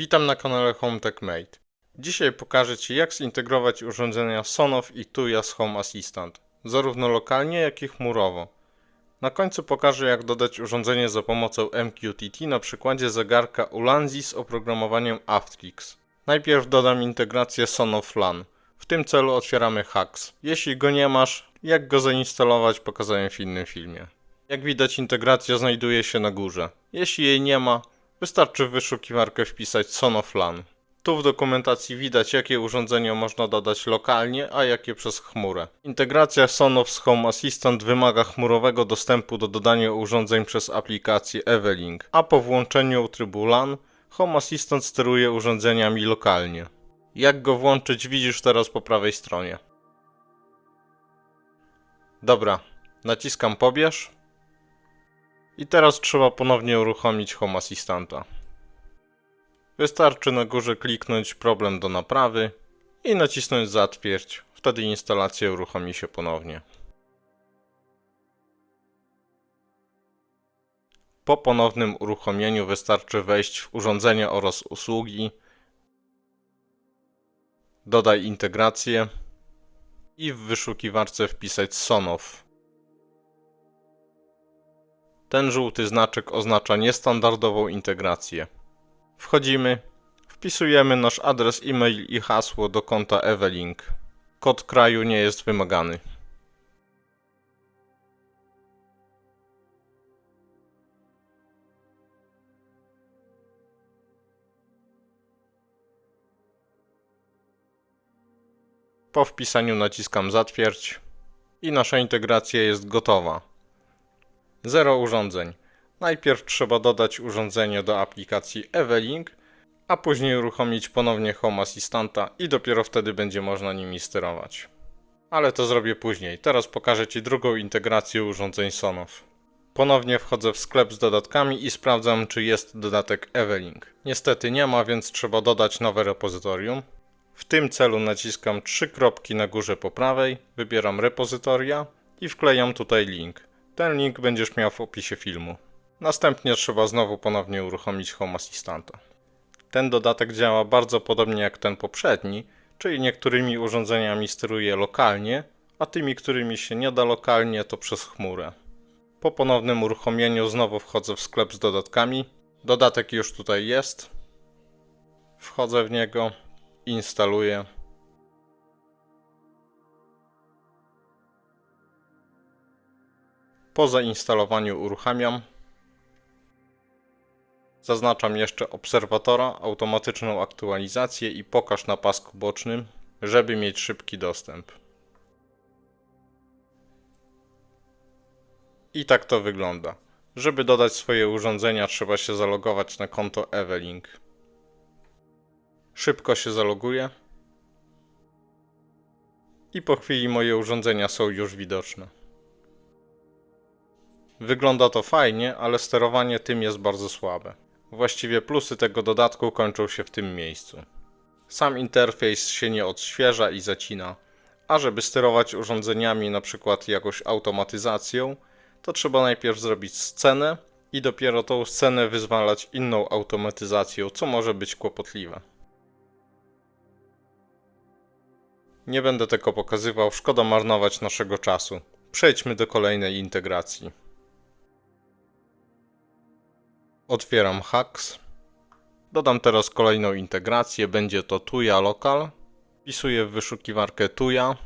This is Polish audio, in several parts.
Witam na kanale HomeTechMate. Dzisiaj pokażę Ci jak zintegrować urządzenia Sonoff i Tuya z Home Assistant, zarówno lokalnie jak i chmurowo. Na końcu pokażę jak dodać urządzenie za pomocą MQTT na przykładzie zegarka Ulanzi z oprogramowaniem Aftrix. Najpierw dodam integrację Sonoff LAN. W tym celu otwieramy Hacks. Jeśli go nie masz, jak go zainstalować pokazałem w innym filmie. Jak widać integracja znajduje się na górze. Jeśli jej nie ma, wystarczy w wyszukiwarkę wpisać Sonoff LAN. Tu w dokumentacji widać jakie urządzenia można dodać lokalnie, a jakie przez chmurę. Integracja Sonoff z Home Assistant wymaga chmurowego dostępu do dodania urządzeń przez aplikację Evelink, a po włączeniu trybu LAN Home Assistant steruje urządzeniami lokalnie. Jak go włączyć widzisz teraz po prawej stronie. Dobra, naciskam pobierz. I teraz trzeba ponownie uruchomić Home Assistanta. Wystarczy na górze kliknąć problem do naprawy i nacisnąć zatwierdź. Wtedy instalacja uruchomi się ponownie. Po ponownym uruchomieniu wystarczy wejść w urządzenia oraz usługi, dodaj integrację i w wyszukiwarce wpisać Sonoff. Ten żółty znaczek oznacza niestandardową integrację. Wchodzimy, wpisujemy nasz adres e-mail i hasło do konta Evelink. Kod kraju nie jest wymagany. Po wpisaniu naciskam zatwierdź i nasza integracja jest gotowa. Zero urządzeń. Najpierw trzeba dodać urządzenie do aplikacji Evelink, a później uruchomić ponownie Home Assistanta i dopiero wtedy będzie można nimi sterować. Ale to zrobię później. Teraz pokażę Ci drugą integrację urządzeń Sonoff. Ponownie wchodzę w sklep z dodatkami i sprawdzam, czy jest dodatek Evelink. Niestety nie ma, więc trzeba dodać nowe repozytorium. W tym celu naciskam trzy kropki na górze po prawej, wybieram repozytoria i wklejam tutaj link. Ten link będziesz miał w opisie filmu. Następnie trzeba znowu ponownie uruchomić Home Assistanta. Ten dodatek działa bardzo podobnie jak ten poprzedni, czyli niektórymi urządzeniami steruje lokalnie, a tymi, którymi się nie da lokalnie, to przez chmurę. Po ponownym uruchomieniu znowu wchodzę w sklep z dodatkami. Dodatek już tutaj jest. Wchodzę w niego, instaluję. Po zainstalowaniu uruchamiam. Zaznaczam jeszcze obserwatora, automatyczną aktualizację i pokaż na pasku bocznym, żeby mieć szybki dostęp. I tak to wygląda. Żeby dodać swoje urządzenia, trzeba się zalogować na konto Evelink. Szybko się zaloguję. I po chwili moje urządzenia są już widoczne. Wygląda to fajnie, ale sterowanie tym jest bardzo słabe. Właściwie plusy tego dodatku kończą się w tym miejscu. Sam interfejs się nie odświeża i zacina, a żeby sterować urządzeniami np. jakąś automatyzacją, to trzeba najpierw zrobić scenę i dopiero tą scenę wyzwalać inną automatyzacją, co może być kłopotliwe. Nie będę tego pokazywał, szkoda marnować naszego czasu. Przejdźmy do kolejnej integracji. Otwieram Hacks. Dodam teraz kolejną integrację, będzie to Tuya Local. Wpisuję w wyszukiwarkę Tuya.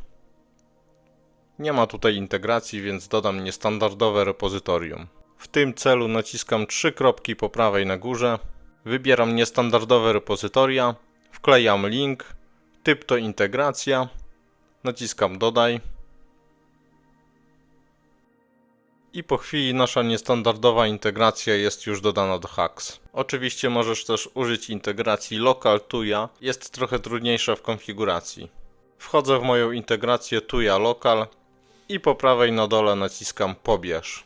Nie ma tutaj integracji, więc dodam niestandardowe repozytorium. W tym celu naciskam trzy kropki po prawej na górze. Wybieram niestandardowe repozytoria, wklejam link, typ to integracja, naciskam dodaj. I po chwili nasza niestandardowa integracja jest już dodana do Hacks. Oczywiście możesz też użyć integracji Local Tuya, jest trochę trudniejsza w konfiguracji. Wchodzę w moją integrację Tuya Local i po prawej na dole naciskam pobierz.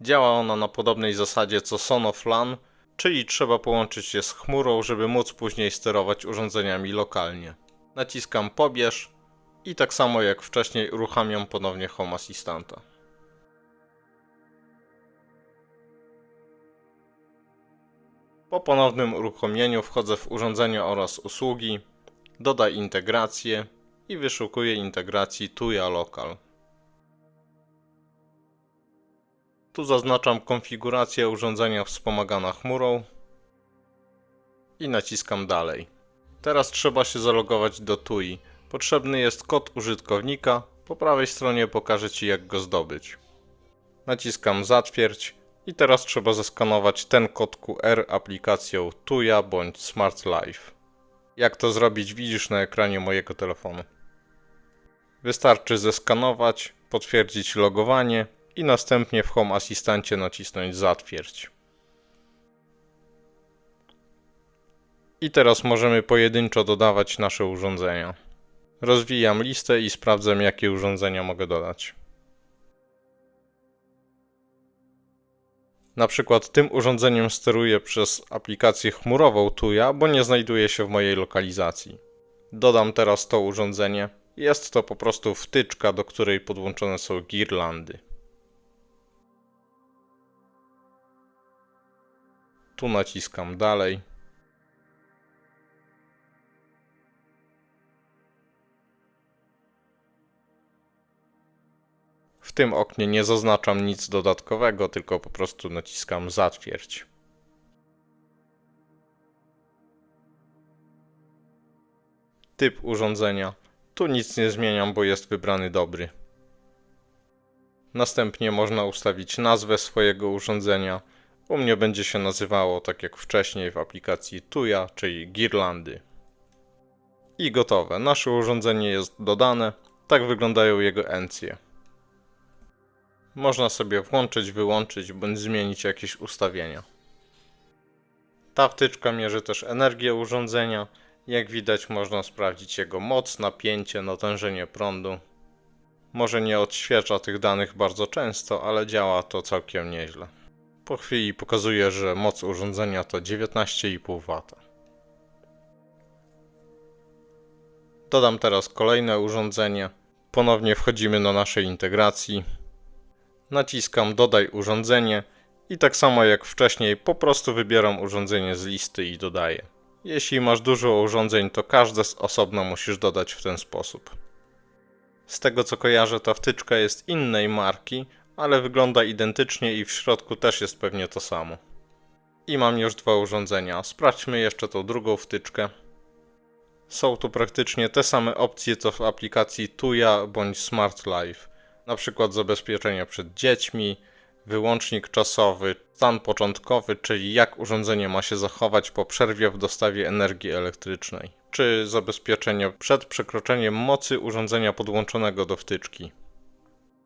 Działa ona na podobnej zasadzie co Sonoff LAN, czyli trzeba połączyć je z chmurą, żeby móc później sterować urządzeniami lokalnie. Naciskam pobierz i tak samo jak wcześniej uruchamiam ponownie Home Assistanta. Po ponownym uruchomieniu wchodzę w urządzenia oraz usługi, dodaj integrację i wyszukuję integracji Tuya Local. Tu zaznaczam konfigurację urządzenia wspomagana chmurą i naciskam dalej. Teraz trzeba się zalogować do TUI. Potrzebny jest kod użytkownika. Po prawej stronie pokażę Ci jak go zdobyć. Naciskam zatwierdź i teraz trzeba zeskanować ten kod QR aplikacją Tuya bądź Smart Life. Jak to zrobić widzisz na ekranie mojego telefonu. Wystarczy zeskanować, potwierdzić logowanie i następnie w Home Assistancie nacisnąć zatwierdź. I teraz możemy pojedynczo dodawać nasze urządzenia. Rozwijam listę i sprawdzam jakie urządzenia mogę dodać. Na przykład tym urządzeniem steruję przez aplikację chmurową Tuya, bo nie znajduje się w mojej lokalizacji. Dodam teraz to urządzenie. Jest to po prostu wtyczka, do której podłączone są girlandy. Tu naciskam dalej. Tym oknie nie zaznaczam nic dodatkowego, tylko po prostu naciskam zatwierdź. Typ urządzenia. Tu nic nie zmieniam, bo jest wybrany dobry. Następnie można ustawić nazwę swojego urządzenia. U mnie będzie się nazywało tak jak wcześniej w aplikacji Tuya, czyli Girlandy. I gotowe. Nasze urządzenie jest dodane. Tak wyglądają jego encje. Można sobie włączyć, wyłączyć bądź zmienić jakieś ustawienia. Ta wtyczka mierzy też energię urządzenia. Jak widać można sprawdzić jego moc, napięcie, natężenie prądu. Może nie odświeża tych danych bardzo często, ale działa to całkiem nieźle. Po chwili pokazuje, że moc urządzenia to 19,5 W. Dodam teraz kolejne urządzenie. Ponownie wchodzimy do naszej integracji. Naciskam dodaj urządzenie i tak samo jak wcześniej po prostu wybieram urządzenie z listy i dodaję. Jeśli masz dużo urządzeń, to każde z osobna musisz dodać w ten sposób. Z tego co kojarzę, ta wtyczka jest innej marki, ale wygląda identycznie i w środku też jest pewnie to samo. I mam już dwa urządzenia. Sprawdźmy jeszcze tą drugą wtyczkę. Są tu praktycznie te same opcje co w aplikacji Tuya bądź Smart Life. Na przykład zabezpieczenie przed dziećmi, wyłącznik czasowy, stan początkowy, czyli jak urządzenie ma się zachować po przerwie w dostawie energii elektrycznej, czy zabezpieczenie przed przekroczeniem mocy urządzenia podłączonego do wtyczki.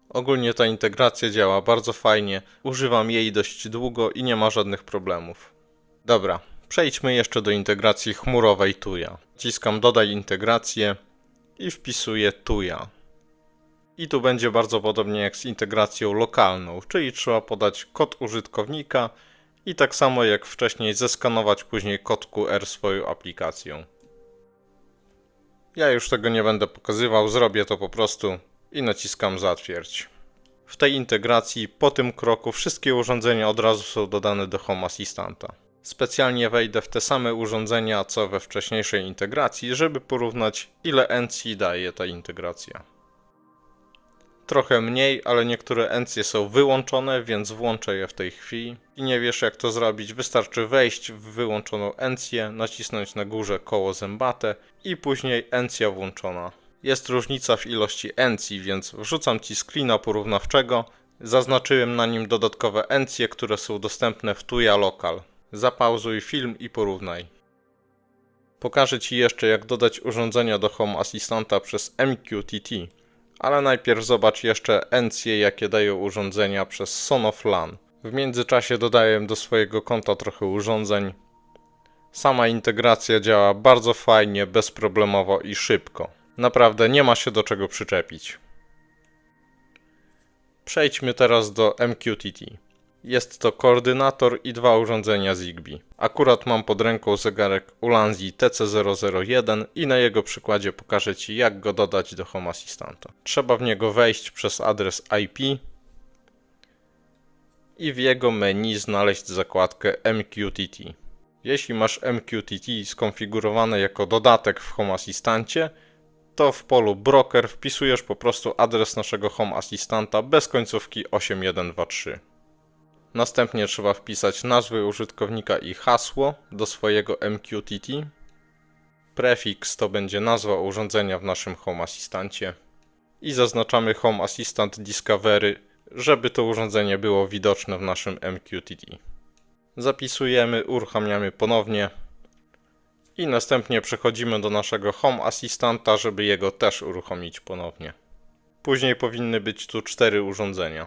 Ogólnie ta integracja działa bardzo fajnie, używam jej dość długo i nie ma żadnych problemów. Dobra, przejdźmy jeszcze do integracji chmurowej Tuya. Wciskam dodaj integrację i wpisuję Tuya. I tu będzie bardzo podobnie jak z integracją lokalną, czyli trzeba podać kod użytkownika i tak samo jak wcześniej zeskanować później kod QR swoją aplikacją. Ja już tego nie będę pokazywał, zrobię to po prostu i naciskam zatwierdź. W tej integracji po tym kroku wszystkie urządzenia od razu są dodane do Home Assistanta. Specjalnie wejdę w te same urządzenia co we wcześniejszej integracji, żeby porównać ile NC daje ta integracja. Trochę mniej, ale niektóre encje są wyłączone, więc włączę je w tej chwili. I nie wiesz jak to zrobić, wystarczy wejść w wyłączoną encję, nacisnąć na górze koło zębate i później encja włączona. Jest różnica w ilości encji, więc wrzucam Ci screena porównawczego. Zaznaczyłem na nim dodatkowe encje, które są dostępne w Tuya Local. Zapauzuj film i porównaj. Pokażę Ci jeszcze jak dodać urządzenia do Home Assistanta przez MQTT. Ale najpierw zobacz jeszcze encje jakie dają urządzenia przez Sonoflan. W międzyczasie dodaję do swojego konta trochę urządzeń. Sama integracja działa bardzo fajnie, bezproblemowo i szybko. Naprawdę nie ma się do czego przyczepić. Przejdźmy teraz do MQTT. Jest to koordynator i dwa urządzenia Zigbee. Akurat mam pod ręką zegarek Ulanzi TC001 i na jego przykładzie pokażę Ci jak go dodać do Home Assistanta. Trzeba w niego wejść przez adres IP i w jego menu znaleźć zakładkę MQTT. Jeśli masz MQTT skonfigurowane jako dodatek w Home Assistancie, to w polu broker wpisujesz po prostu adres naszego Home Assistanta bez końcówki 8123. Następnie trzeba wpisać nazwy użytkownika i hasło do swojego MQTT. Prefiks to będzie nazwa urządzenia w naszym Home Assistancie. I zaznaczamy Home Assistant Discovery, żeby to urządzenie było widoczne w naszym MQTT. Zapisujemy, uruchamiamy ponownie i następnie przechodzimy do naszego Home Assistanta, żeby jego też uruchomić ponownie. Później powinny być tu cztery urządzenia.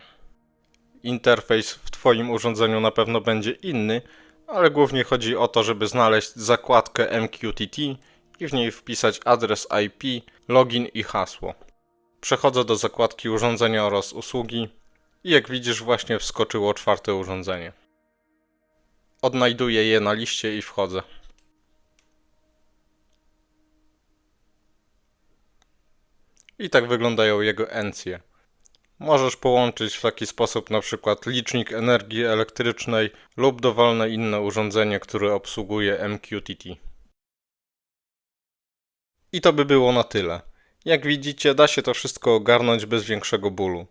Interfejs w Twoim urządzeniu na pewno będzie inny, ale głównie chodzi o to, żeby znaleźć zakładkę MQTT i w niej wpisać adres IP, login i hasło. Przechodzę do zakładki urządzenia oraz usługi i jak widzisz właśnie wskoczyło czwarte urządzenie. Odnajduję je na liście i wchodzę. I tak wyglądają jego encje. Możesz połączyć w taki sposób na przykład licznik energii elektrycznej lub dowolne inne urządzenie, które obsługuje MQTT. I to by było na tyle. Jak widzicie, da się to wszystko ogarnąć bez większego bólu.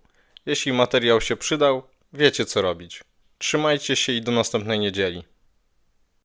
Jeśli materiał się przydał, wiecie co robić. Trzymajcie się i do następnej niedzieli.